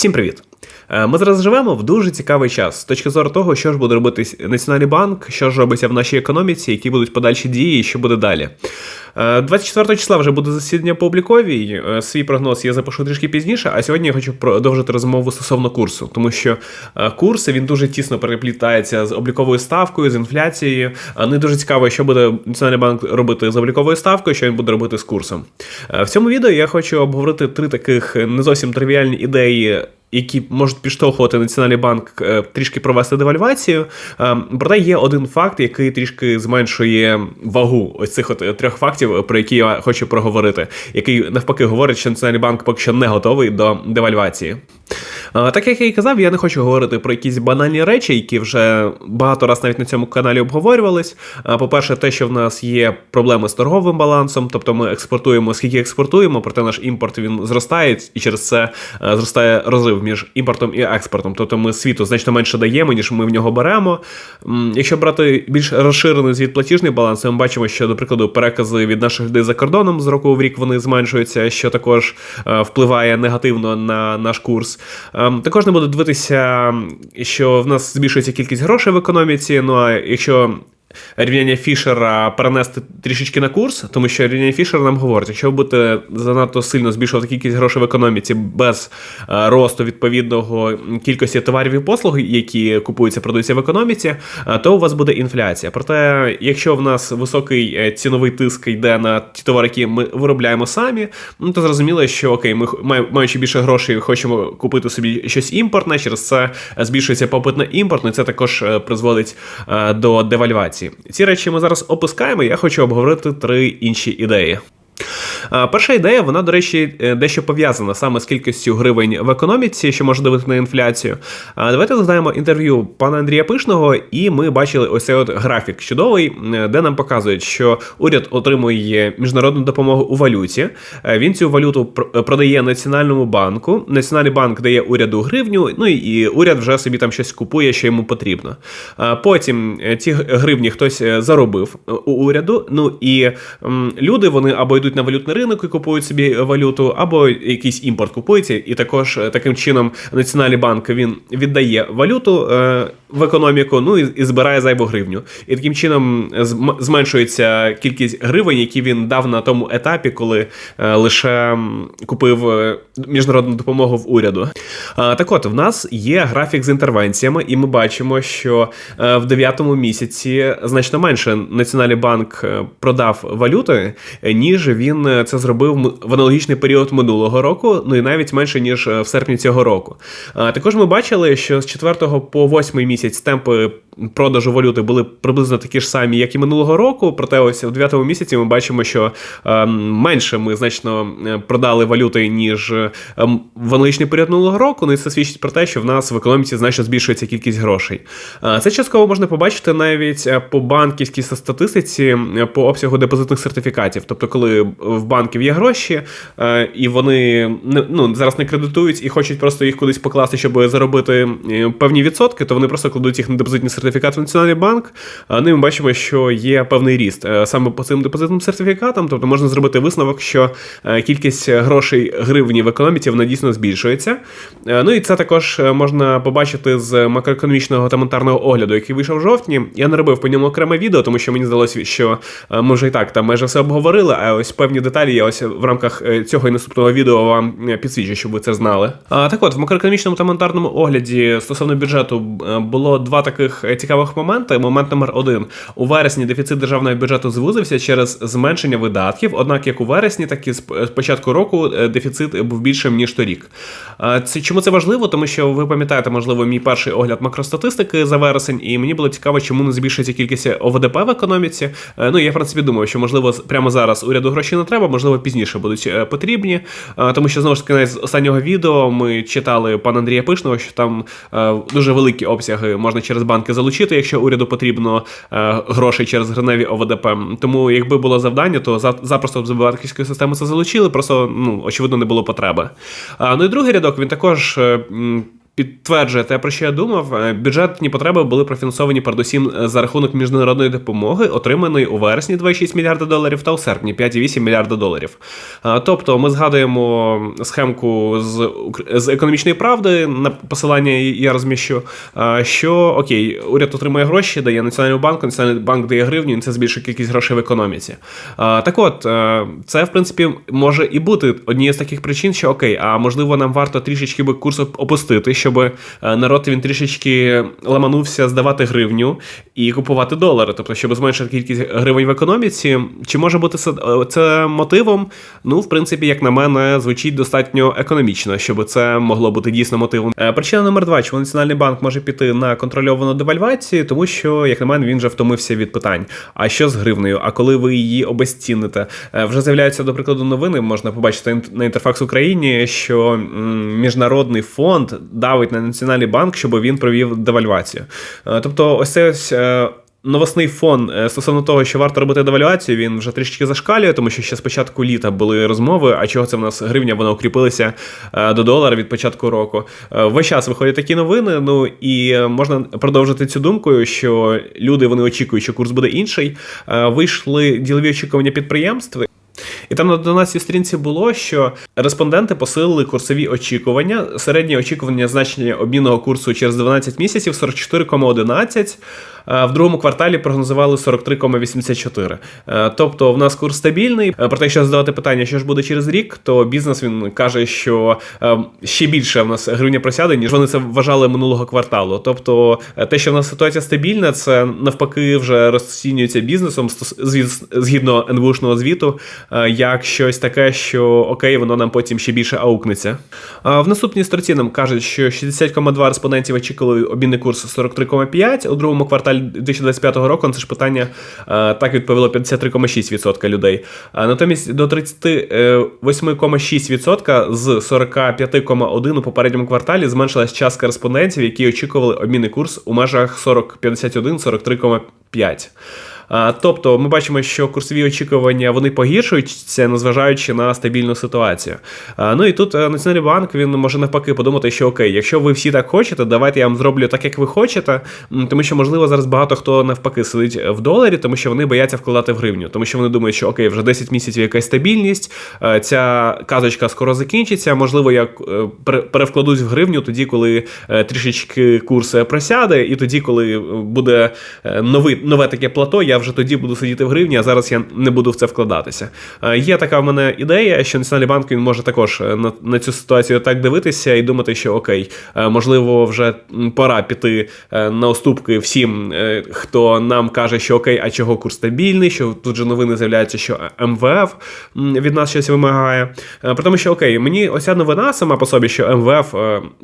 Всім привіт! Е, Ми зараз живемо в дуже цікавий час з точки зору того, що ж буде робити Національний банк, що ж робиться в нашій економіці, які будуть подальші дії, і що буде далі. Е, 24 числа вже буде засідання по обліковій. Е, Свій прогноз я запишу трішки пізніше, а сьогодні я хочу продовжити розмову стосовно курсу, тому що е, курс він дуже тісно переплітається з обліковою ставкою, з інфляцією. Не дуже цікаво, що буде Національний банк робити з обліковою ставкою, що він буде робити з курсом. Е, В цьому відео я хочу обговорити три таких не зовсім тривіальні ідеї які можуть підштовхувати Національний банк е, трішки провести девальвацію. Е, Проте є один факт, який трішки зменшує вагу ось цих от трьох фактів, про які я хочу проговорити, який навпаки говорить, що Національний банк поки що не готовий до девальвації. Е, Так як я і казав, я не хочу говорити про якісь банальні речі, які вже багато раз навіть на цьому каналі обговорювались. Е, По-перше, те, що в нас є проблеми з торговим балансом, тобто ми експортуємо скільки експортуємо, проте наш імпорт він зростає, і через це е, зростає розрив між імпортом і експортом. Тобто ми світу значно менше даємо, ніж ми в нього беремо. Якщо брати більш розширений звіт платіжний баланс, ми бачимо, що, до прикладу, перекази від наших людей за кордоном з року в рік вони зменшуються, що також впливає негативно на наш курс. Ем, Також не буду дивитися, що в нас збільшується кількість грошей в економіці. Ну а якщо рівняння Фішера перенести трішечки на курс, тому що рівняння Фішера нам говорить, якщо ви будете занадто сильно збільшувати кількість грошей в економіці без е, росту відповідного кількості товарів і послуг, які купуються, продаються в економіці, е, то у вас буде інфляція. Проте, якщо в нас високий е, ціновий тиск йде на ті товари, які ми виробляємо самі, ну то зрозуміло, що окей, ми маючи більше грошей, хочемо купити собі щось імпортне, через це збільшується попит на імпорт, ну і це також призводить до девальвації. Ці речі ми зараз опускаємо. Я хочу обговорити три інші ідеї. Перша ідея, вона, до речі, е, дещо пов'язана саме з кількістю гривень в економіці, що може дивити на інфляцію. Давайте згадаємо інтерв'ю пана Андрія Пишного, і ми бачили ось цей от графік чудовий, е, де нам показують, що уряд отримує міжнародну допомогу у валюті. Е, Він цю валюту продає Національному банку. Національний банк дає уряду гривню, ну і- уряд вже собі там щось купує, що йому потрібно. Потім е, ці гривні хтось е, заробив е, у уряду. Ну і люди вони або йдуть на валютний ринок і купують собі валюту, або якийсь імпорт купується, і також е, таким чином Національний банк він віддає валюту е, в економіку, ну і, збирає зайву гривню. І таким чином зменшується кількість гривень, які він дав на тому етапі, коли е, лише купив е, міжнародну допомогу в уряду. Так от, в нас є графік з інтервенціями, і ми бачимо, що е, в дев'ятому місяці значно менше Національний банк е, продав валюти, е, ніж він е, це зробив в аналогічний період минулого року, ну і навіть менше ніж е, в серпні цього року. Також ми бачили, що з 4 по 8 місяць темпи продажу валюти були приблизно такі ж самі, як і минулого року. Проте, ось в 9 місяці ми бачимо, що е, менше ми значно е, продали валюти, ніж е, в аналогічний період минулого року. Ну і це свідчить про те, що в нас в економіці значно збільшується кількість грошей. Це частково можна побачити навіть по банківській статистиці, по обсягу депозитних сертифікатів. Тобто, коли в банків є гроші, і вони ну, зараз не кредитують і хочуть просто їх кудись покласти, щоб заробити певні відсотки, то вони просто кладуть їх на депозитні сертифікати в Національний банк. Ну ми бачимо, що є певний ріст е, саме по цим депозитним сертифікатам. Тобто можна зробити висновок, що е, кількість грошей гривні в економіці вона дійсно збільшується. Е, Ну і це також е, можна побачити з макроекономічного та монетарного огляду, який вийшов в жовтні. Я не робив по ньому окреме відео, тому що мені здалося, що е, ми вже і так там майже все обговорили. А ось певні деталі я ось в рамках е, цього і наступного відео вам е, підсвічу, щоб ви це знали. А так от в макроекономічному та монетарному огляді стосовно бюджету е, було два таких е, цікавих моменти. Момент номер один у вересні дефіцит державного бюджету звузився через зменшення видатків. Однак, як у вересні, так і з початку року е, дефіцит був більшим ніж торік. Це чому це важливо? Тому що ви пам'ятаєте, можливо, мій перший огляд макростатистики за вересень, і мені було цікаво, чому не збільшується кількість ОВДП в економіці. Е, Ну я в принципі думаю, що можливо прямо зараз уряду грошей не треба, можливо, пізніше будуть е, потрібні. Тому що знову ж таки з останнього відео ми читали пана Андрія Пишного, що там дуже великі обсяги можна через банки залучити, якщо уряду потрібно е, грошей через гриневі ОВДП. Тому якби було завдання, то за- запросто б з банківської системи це залучили, просто ну очевидно не було потреби. А, ну і другий рядок він також. Е, підтверджує те, про що я думав. Е, бюджетні потреби були профінансовані передусім е, за рахунок міжнародної допомоги, отриманої у вересні 2,6 мільярда доларів та у серпні 5,8 мільярда доларів. Тобто ми згадуємо схемку з з економічної правди на посилання я розміщу. Що окей, уряд отримує гроші, дає національному банку, національний банк дає гривню, і це збільшує кількість грошей в економіці. Так от, це в принципі може і бути однією з таких причин, що окей, а можливо нам варто трішечки би курс опустити, щоб е, народ він трішечки ламанувся здавати гривню і купувати долари, тобто, щоб зменшити кількість гривень в економіці. Чи може бути е, це мотивом? Ну, в принципі, як на мене, звучить достатньо економічно, щоб це могло бути дійсно мотивом. Е, причина номер два: чому національний банк може піти на контрольовану девальвацію, тому що, як на мене, він вже втомився від питань. А що з гривнею? А коли ви її обезціните? Вже з'являються, до прикладу, новини, можна побачити на інтерфакс Україні, що міжнародний фонд давить на національний банк, щоб він провів девальвацію. Е, тобто, ось ось. Е, новосний фон е, стосовно того, що варто робити девальвацію, він вже трішки зашкалює, тому що ще з початку літа були розмови. А чого це в нас гривня вона укріпилася до долара від початку року? Весь час виходять такі новини. Ну і можна продовжити цю думкою, що люди вони очікують, що курс буде інший. Вийшли ділові очікування підприємств. І там на 12 сторінці було, що респонденти посилили курсові очікування. Середнє очікування значення обмінного курсу через 12 місяців 44,11. В другому кварталі прогнозували 43,84. Е, тобто в нас курс стабільний. Е, Проте, якщо задавати питання, що ж буде через рік, то бізнес він каже, що е, ще більше в нас гривня просяде, ніж вони це вважали минулого кварталу. Тобто, те, що в нас ситуація стабільна, це навпаки вже розцінюється бізнесом згідно НВУшного звіту, як щось таке, що окей, воно нам потім ще більше аукнеться. В наступній строці нам кажуть, що 60,2 респондентів очікували обмінний курс 43,5 у другому кварталі. 2025 року на це ж питання так відповіло 53,6% людей. Натомість до 38,6% з 45,1% у попередньому кварталі зменшилась частка респондентів, які очікували обмінний курс у межах 40,51-43,5%. Тобто ми бачимо, що курсові очікування вони погіршуються, незважаючи на стабільну ситуацію. Ну і тут е, Національний банк він може навпаки подумати, що окей, якщо ви всі так хочете, давайте я вам зроблю так, як ви хочете, тому що, можливо, зараз багато хто навпаки сидить в доларі, тому що вони бояться вкладати в гривню, тому що вони думають, що окей, вже 10 місяців якась стабільність, е, ця казочка скоро закінчиться. Можливо, я е, перевкладусь в гривню тоді, коли трішечки курс просяде, і тоді, коли буде новий, нове таке плато, я вже тоді буду сидіти в гривні, а зараз я не буду в це вкладатися. Е, є така в мене ідея, що Національний банк він може також е, на, на цю ситуацію так дивитися і думати, що окей, е, можливо, вже пора піти на уступки всім, хто нам каже, що окей, а чого курс стабільний, що тут же новини з'являються, що МВФ від нас щось вимагає. При тому, що окей, мені оця новина сама по собі, що МВФ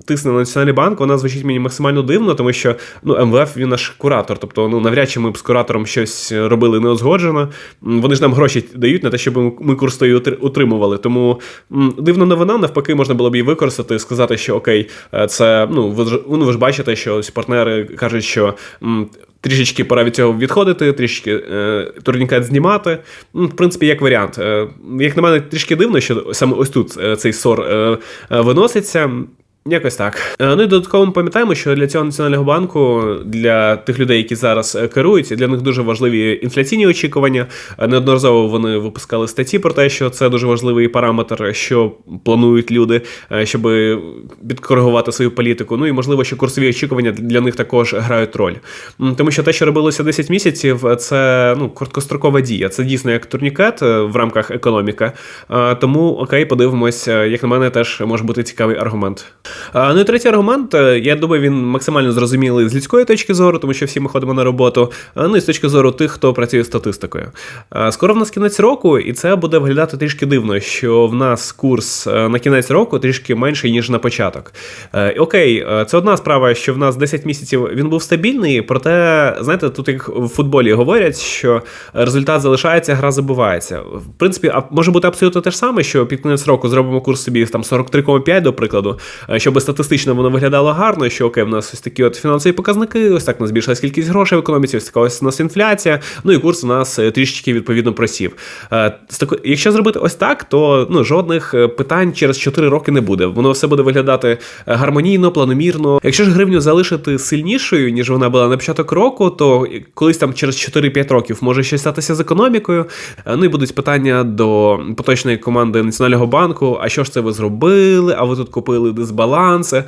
тисне на Національний банк, вона звучить мені максимально дивно, тому що ну, МВФ він наш куратор, тобто ну навряд чи ми б з куратором щось щось робили неузгоджено. Вони ж нам гроші дають на те, щоб ми курс той утримували. Тому дивна новина, навпаки, можна було б її використати сказати, що окей, е, це ну ви ж ну, ви ж бачите, що ось партнери кажуть, що. Трішечки пора від цього відходити, трішки е, турнікет знімати. В принципі, як варіант. Е, як на мене, трішки дивно, що саме ось тут е, цей сор е, е виноситься. Якось так. Е, ну і додатково ми пам'ятаємо, що для цього національного банку, для тих людей, які зараз е, керують, для них дуже важливі інфляційні очікування. Е, неодноразово вони випускали статті про те, що це дуже важливий параметр, що планують люди, щоб підкоригувати свою політику. Ну і можливо, що курсові очікування для них також грають роль. Тому що те, що робилося 10 місяців, це ну короткострокова дія. Це дійсно як турнікет в рамках економіки. Тому окей, подивимось, як на мене, теж може бути цікавий аргумент. Ну і третій аргумент, е, я думаю, він максимально зрозумілий з людської точки зору, тому що всі ми ходимо на роботу. Ну і з точки зору тих, хто працює статистикою. Скоро в нас кінець року, і це буде виглядати трішки дивно, що в нас курс е, на кінець року трішки менший, ніж на початок. Е, окей, це одна справа, що в нас 10 місяців він був стабільний, проте, знаєте, тут як в футболі говорять, що результат залишається, гра забувається. В принципі, може бути абсолютно те ж саме, що під кінець року зробимо курс собі там 43,5, до прикладу щоб статистично воно виглядало гарно, що окей, в нас ось такі от фінансові показники, ось так у нас збільшилась кількість грошей в економіці, ось така ось у нас інфляція. Ну і курс у нас е, трішечки відповідно просів. Е, якщо зробити ось так, то ну жодних е, питань через 4 роки не буде. Воно все буде виглядати гармонійно, планомірно. Якщо ж гривню залишити сильнішою, ніж вона була на початок року, то колись там через 4-5 років може щось статися з економікою. Ну і будуть питання до поточної команди Національного банку: а що ж це ви зробили? А ви тут купили дисбаланси?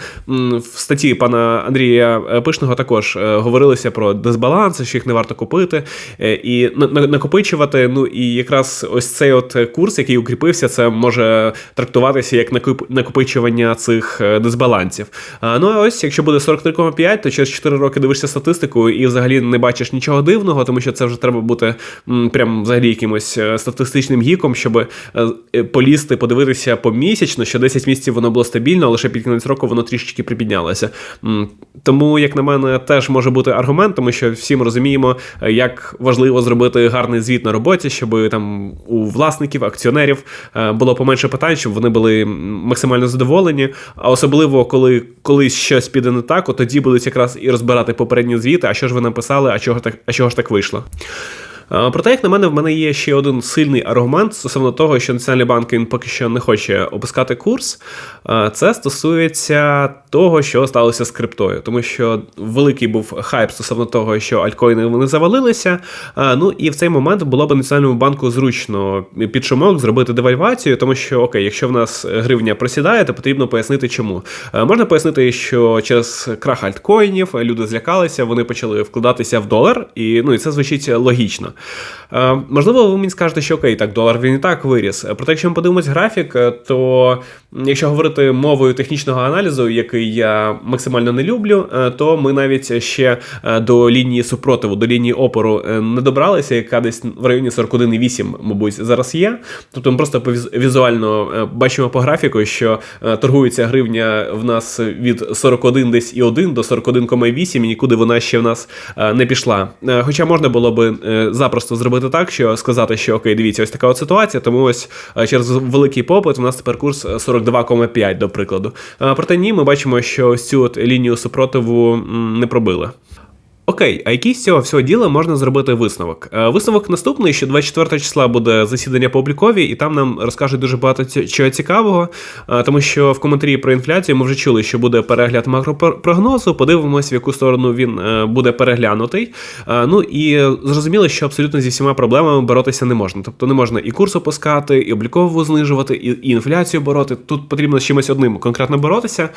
В статті пана Андрія Пишного також говорилося про дисбаланси, що їх не варто купити і накопичувати. Ну і якраз ось цей от курс, який укріпився, це може трактуватися як накопичування цих дисбалансів. Ну а ось, якщо буде 43,5, то через 4 роки дивишся статистику і взагалі не бачиш нічого дивного, тому що це вже треба бути прям взагалі якимось е, статистичним гіком, щоб е, е, полізти, подивитися помісячно, що 10 місяців воно було стабільно, лише під кінець року воно трішечки припіднялося. Тому, як на мене, теж може бути аргумент, тому що всі ми розуміємо, як важливо зробити гарний звіт на роботі, щоб там у власників, акціонерів було поменше питань, щоб вони були максимально задоволені. А особливо коли колись щось піде не так, от тоді будуть якраз і розбирати попередні звіти, а що ж ви написали, а чого так, а чого ж так вийшло. Проте, як на мене, в мене є ще один сильний аргумент стосовно того, що Національний банк він поки що не хоче опускати курс. Це стосується того, що сталося з криптою, тому що великий був хайп стосовно того, що альткоїни вони завалилися. Ну і в цей момент було б Національному банку зручно під шумок зробити девальвацію, тому що окей, якщо в нас гривня просідає, то потрібно пояснити, чому. Можна пояснити, що через крах альткоїнів люди злякалися, вони почали вкладатися в долар, і ну і це звучить логічно. Е, можливо, ви мені скажете, що окей, так, долар він і так виріс. Проте, якщо ми подивимось графік, е, то якщо говорити мовою технічного аналізу, який я максимально не люблю, е, то ми навіть ще до лінії супротиву, до лінії опору не добралися, яка десь в районі 41,8, мабуть, зараз є. Тобто ми просто візуально бачимо по графіку, що торгується гривня в нас від 41 десь і 1 до 41,8, і нікуди вона ще в нас не пішла. Хоча можна було би запросто зробити так, що сказати, що окей, дивіться, ось така от ситуація, тому ось е, через великий попит у нас тепер курс 42,5, до прикладу. Проте ні, ми бачимо, що ось цю от лінію супротиву не пробили. Окей, а який з цього всього діла можна зробити висновок? Е, висновок наступний, що 24 числа буде засідання по облікові, і там нам розкажуть дуже багато чого цікавого, е, тому що в коментарі про інфляцію ми вже чули, що буде перегляд макропрогнозу. Подивимось, в яку сторону він е, буде переглянутий. Ну і зрозуміло, що абсолютно зі всіма проблемами боротися не можна. Тобто не можна і курс опускати, і облікову знижувати, і інфляцію бороти. Тут потрібно з чимось одним конкретно боротися.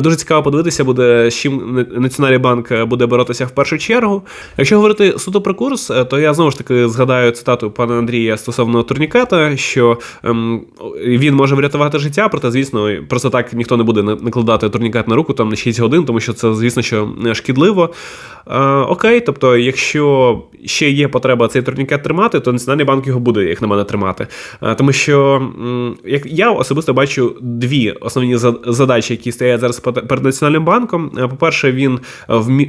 Дуже цікаво подивитися, буде з чим Національний банк буде боротися в першу першу чергу. Якщо говорити суто про курс, е, то я знову ж таки згадаю цитату пана Андрія стосовно турнікета, що ем, він може врятувати життя, проте, звісно, просто так ніхто не буде накладати турнікет на руку там на 6 годин, тому що це, звісно, що шкідливо. Е, окей, тобто, якщо ще є потреба цей турнікет тримати, то Національний банк його буде, як на мене, тримати. Е, тому що як я особисто бачу дві основні задачі, які стоять зараз перед Національним банком. По-перше, він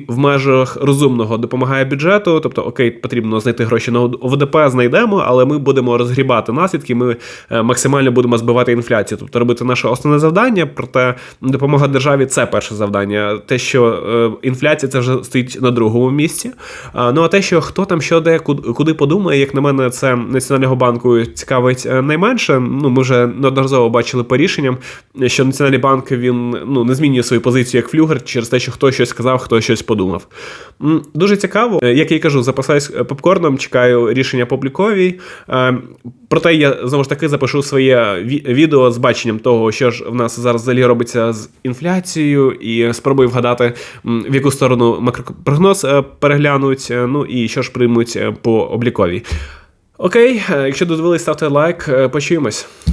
в межах розумного допомагає бюджету. Тобто, окей, потрібно знайти гроші на ОВДП, знайдемо, але ми будемо розгрібати наслідки. Ми е, максимально будемо збивати інфляцію, тобто робити наше основне завдання. Проте допомога державі це перше завдання. Те, що е, інфляція це вже стоїть на другому місці. Ну а те, що хто там що де, куди подумає, як на мене, це Національного банку цікавить е, найменше. Ну, ми вже неодноразово бачили по рішенням, що Національний банк він ну не змінює свою позицію як флюгер через те, що хто щось сказав, хто щось подумав. Дуже цікаво, е, як я і кажу, запасаюсь е, попкорном, чекаю рішення публіковій. Е, проте я знову ж таки запишу своє відео з баченням того, що ж в нас зараз взагалі робиться з інфляцією, і спробую вгадати, в яку сторону макропрогноз переглянуть. Ну і що ж приймуть по обліковій. Окей, якщо додивились, ставте лайк, почуємось.